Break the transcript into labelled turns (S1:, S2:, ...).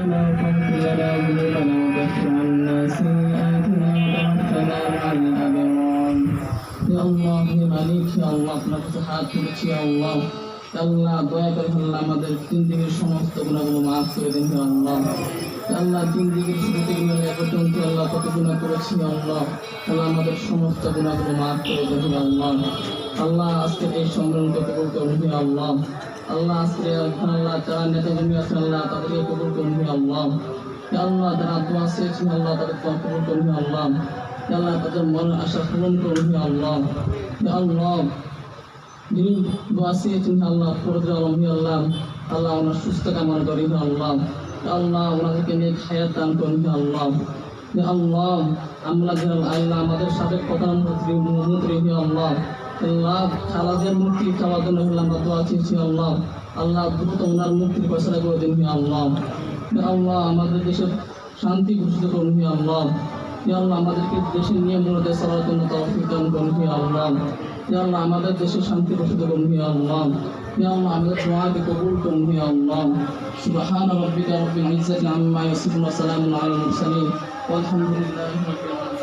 S1: علينا وتغفر لنا ذنوبنا وكفر عنا سيئاتنا وتوفنا مع الأبرار يا الله হে মালিক হে আল্লাহ আপনার কাছে হাত তুলেছি আল্লাহ আল্লাহ দয়া করে আল্লাহ আমাদের তিন দিকের সমস্ত গুণাগুলো মাফ করে দিন হে আল্লাহ আল্লাহ তিন দিকের শুরু থেকে মিলে এ পর্যন্ত আল্লাহ কত গুণা করেছি আল্লাহ আল্লাহ আমাদের সমস্ত গুণাগুলো মাফ করে দিন হে আল্লাহ আল্লাহ আজকে এই সম্মেলনকে কবুল করুন হে আল্লাহ আল্লাহ আজকে আল্লাহ যারা নেতাকর্মী আছেন আল্লাহ তাদেরকে কবুল করুন আল্লাহ। আল্লাহ, যারা দোয়া চেয়েছেন আল্লাহ তাদের দোয়া কবুল করুন আল্লাহ। আল্লাহ, তাদের মনের আশা পূরণ করুন আল্লাহ। আল্লাহ, যিনি দোয়া চেয়েছেন আল্লাহ, ফরজুল আলম আল্লাহ। আল্লাহ, ওনার সুস্থ কামনা করি আল্লাহ। আল্লাহ, ওনাদেরকে নিয়ে খায়াত দান করুন আল্লাহ। আল্লাহ, আমরা আল্লাহ আমাদের সাবেক প্রধানমন্ত্রী মন্ত্রী হে আল্লাহ। আল্লাহ, খালাদের মুক্তি খাওয়ার জন্য আমরা দোয়া চেয়েছি আল্লাহ। আল্লাহ, দ্রুত ওনার মুক্তির ফয়সলা করে দিন, হে আল্লাহ। আল্লাহ, আমাদের দেশের শান্তি ঘোষিত করুন, হে আল্লাহ। হে আল্লাহ, আমাদেরকে দেশের নিয়ম অনুযায়ী চলার জন্য আল্লাহ। হে আল্লাহ, আমাদের দেশে শান্তি ঘোষিত করুন হে আল্লাহ। হে আল্লাহ, আমাদের দোয়াকে কবুল করুন, হে আল্লাহ। সুবহান রাব্বিকা রাব্বিল ইজ্জাতি আম্মা ইয়াসিফুন ওয়া সালামুন আলাল মুরসালিন। ওয়ালহামদুলিল্লাহি রাব্বিল আলামিন।